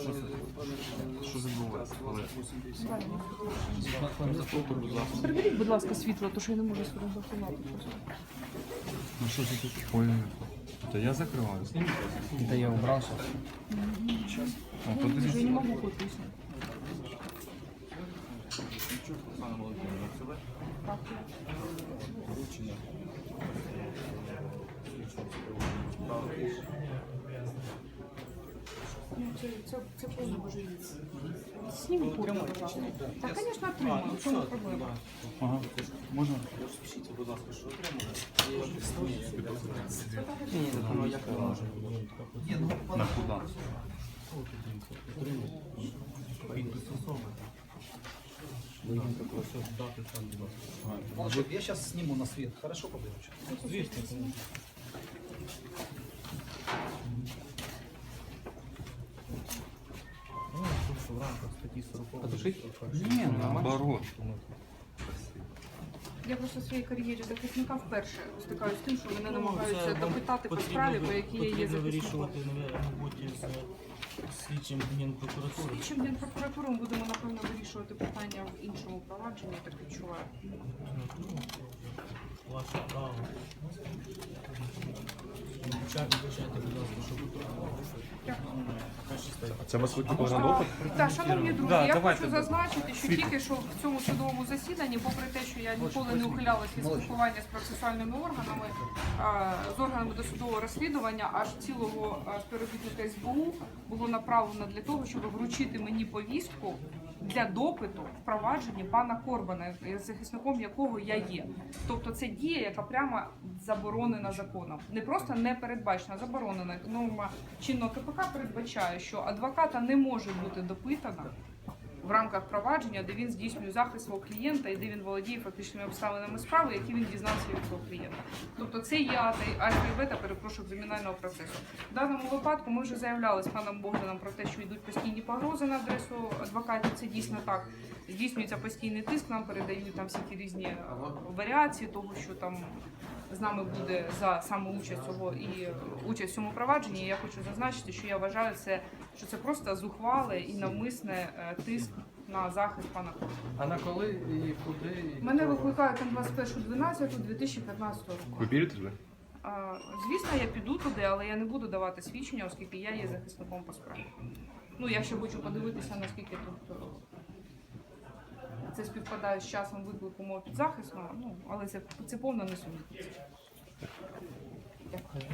що? Що відбувається? Приберіть, будь ласка, світло, то що я не можу сфотографувати просто. Ну що це таке? Ой, та я закриваю. Да я убрался. О, Я не можу подписати. Так, це, це, це повне божевілля. Сніміть прямо, будь ласка. Так, звісно, отримаю. В чому проблема? Ага. Можна? Ні, ну як не може. На куди? Молодчик, я сейчас сниму на свет. Хорошо, побывочек? Потушить? Ні, наоборот. Я просто в своїй кар'єрі захисника вперше стикаюся з тим, що мене Ну, намагаються допитати по справі, по якій я є потрібно захисником. вирішувати, мабуть, з слідчим генпрокуратури. Чим Генпрокуратуру ми будемо напевно вирішувати питання в іншому провадженні, я так відчуваю. Ваше право. Чак, вибачайте, будь ласка, що ви Це вас викликали на допит? Так, шановні друзі, Да, я давайте. хочу зазначити, що тільки що в цьому судовому засіданні, попри те, що я ніколи не ухилялася від спілкування з процесуальними органами, а, з органами досудового розслідування, аж цілого а, співробітника СБУ було направлено для того, щоб вручити мені повістку для допиту в пана Корбана, захисником якого я є. Тобто це дія, яка прямо заборонена законом. Не просто не передбачена, заборонена. Норма чинного КПК передбачає, що адвоката не може бути допитана в рамках провадження, де він здійснює захист свого клієнта і де він володіє фактичними обставинами справи, які він дізнався від свого клієнта. Тобто це є альфа і бета перепрошую, кримінального процесу. В даному випадку ми вже заявляли з паном Богданом про те, що йдуть постійні погрози на адресу адвокатів. Це дійсно так. Здійснюється постійний тиск, нам передають там всі ті різні е, варіації того, що там з нами буде за саме участь цього і участь в цьому провадженні. Я хочу зазначити, що я вважаю це, що це просто зухвале і навмисне е, тиск на захист пана. А на коли і куди? і Мене викликають на 21.12.2015 року. Ви вірите туди? А, Звісно, я піду туди, але я не буду давати свідчення, оскільки я є захисником по справі. Ну, я ще хочу подивитися, наскільки тут е, це співпадає з часом виклику мого підзахисного, ну, але це, це повна несумітність. Дякую.